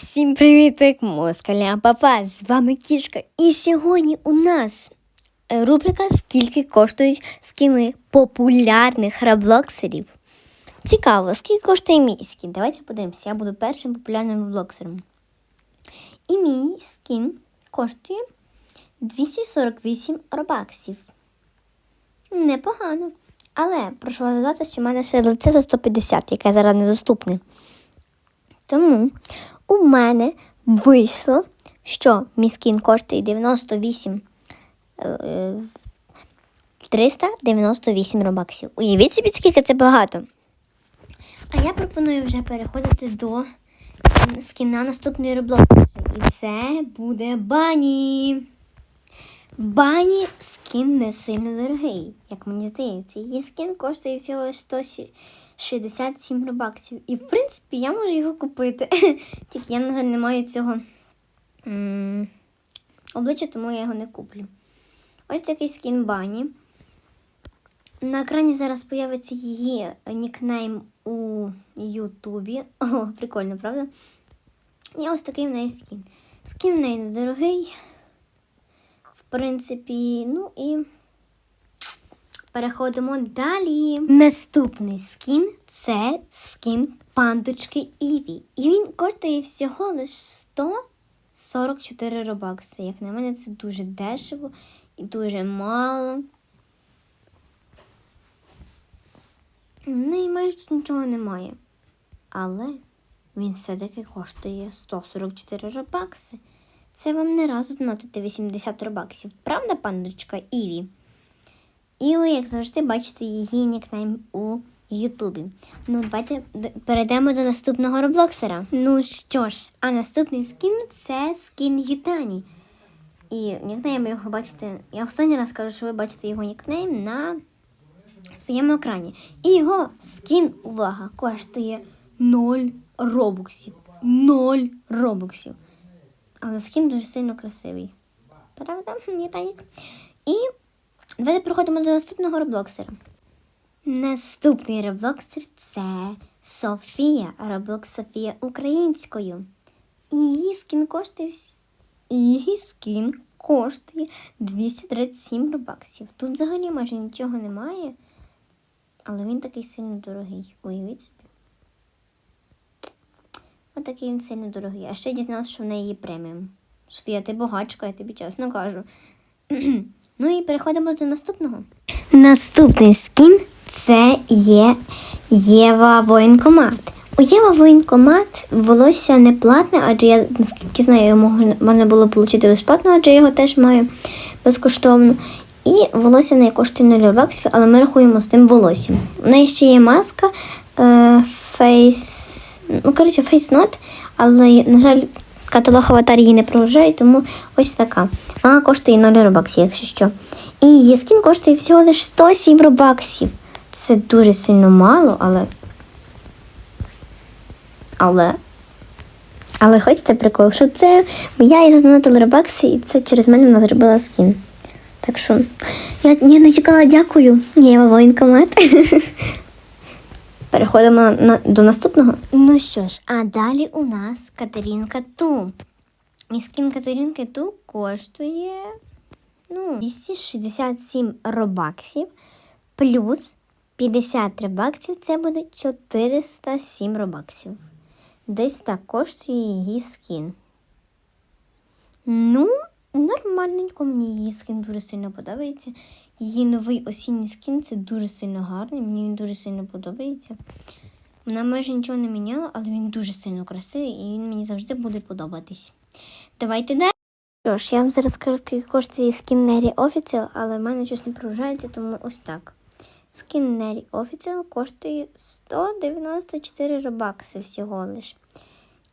Всім привітик, москаля папа! З вами Кішка. І сьогодні у нас е, рубрика Скільки коштують скіни популярних раблоксерів. Цікаво, скільки коштує мій скін? Давайте подивимося. Я буду першим популярним раблоксером. І мій скін коштує 248 робаксів. Непогано. Але прошу вас задати, що в мене ще лице за 150, яке зараз недоступне. Тому у мене вийшло, що міскін коштує 98 398 робаксів. Уявіть собі, скільки це багато. А я пропоную вже переходити до скіна наступної роблокси. І це буде бані. Бані скін не сильно дорогий, як мені здається. Її скін коштує всього 100... 67 робаксів. І, в принципі, я можу його купити. Тільки я, на жаль, не маю цього обличчя, тому я його не куплю. Ось такий скін бані. На екрані зараз з'явиться її нікнейм у Ютубі. О, прикольно, правда? І ось такий в неї скін. Скін в неї недорогий. В принципі, ну і переходимо далі. Наступний скін це скін пандочки Іві. І він коштує всього лише 144 робакси. Як на мене, це дуже дешево і дуже мало. Ну і майже тут нічого немає. Але він все-таки коштує 144 робакси. Це вам не разу донатити 80 робаксів. Правда, пандочка Іві? І ви, як завжди, бачите її нікнейм у Ютубі. Ну, давайте перейдемо до наступного роблоксера. Ну що ж, а наступний скін це скін Ютані. І нікнейм його бачите. Я останній раз кажу, що ви бачите його нікнейм на своєму екрані. І його скін, увага, коштує 0 робоксів. 0 робоксів. Але скін дуже сильно красивий. Правда, Ютанік? І давайте переходимо до наступного роблоксера. Наступний роблоксер це Софія. Роблокс Софія українською. Її скін коштує її скін коштує 237 робаксів. Тут взагалі майже нічого немає, але він такий сильно дорогий. Уявіть собі. Отакий він сильно дорогий. А ще дізналася, що в неї є преміум. Софія, ти багачка, я тобі чесно кажу. ну і переходимо до наступного. Наступний скін це є Єва воєнкомат. У Єва воєнкомат волосся не платне, адже я, наскільки знаю, його можна, було отримати безплатно, адже я його теж маю безкоштовно. І волосся не коштує 0 баксів, але ми рахуємо з тим волоссям. У неї ще є маска е, Face. Ну, коротше, Not, але, на жаль, каталог аватар її не прогружає, тому ось така. Вона коштує 0 робаксів, якщо що. І її скін коштує всього лише 107 робаксів. Це дуже сильно мало, але. Але. Але хочете прикол, що це я і задонатила робакси, і це через мене вона зробила скін. Так що я, я не чекала, дякую. Я воєнкомат. Переходимо на, до наступного. Ну що ж, а далі у нас Катеринка Ту. І скін Катеринки Ту коштує ну, 267 робаксів плюс 50 робаксів це буде 407 робаксів. Десь так коштує її скін. Ну, нормальненько, мені її скін дуже сильно подобається. Її новий осінній скін це дуже сильно гарний, мені він дуже сильно подобається. Вона майже нічого не міняла, але він дуже сильно красивий і він мені завжди буде подобатись. Давайте далі. Що ж, я вам зараз скажу, скільки коштує скін Нері Official, але в мене щось не прогружається, тому ось так. Скін Нері Official коштує 194 робакси всього лиш.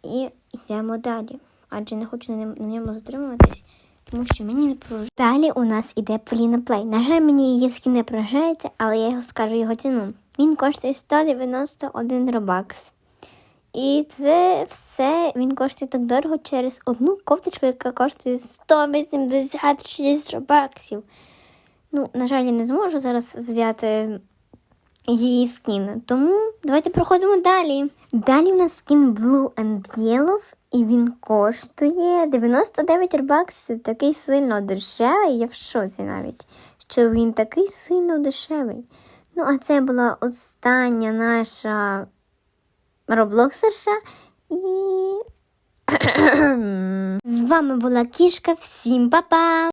І йдемо далі. Адже не хочу на ньому- затримуватись, тому що мені не прогружається. Далі у нас іде Поліна Плей. На жаль, мені її скін не прогружається, але я його скажу його ціну. Він коштує 191 робакс. І це все він коштує так дорого через одну кофточку, яка коштує 186 робаксів. Ну, на жаль, я не зможу зараз взяти її скін. Тому давайте проходимо далі. Далі в нас скін Blue and Yellow, і він коштує 99 робаксів. Такий сильно дешевий. Я в шоці навіть, що він такий сильно дешевий. Ну, а це була остання наша роблоксерша. І з вами була кішка. Всім па-па!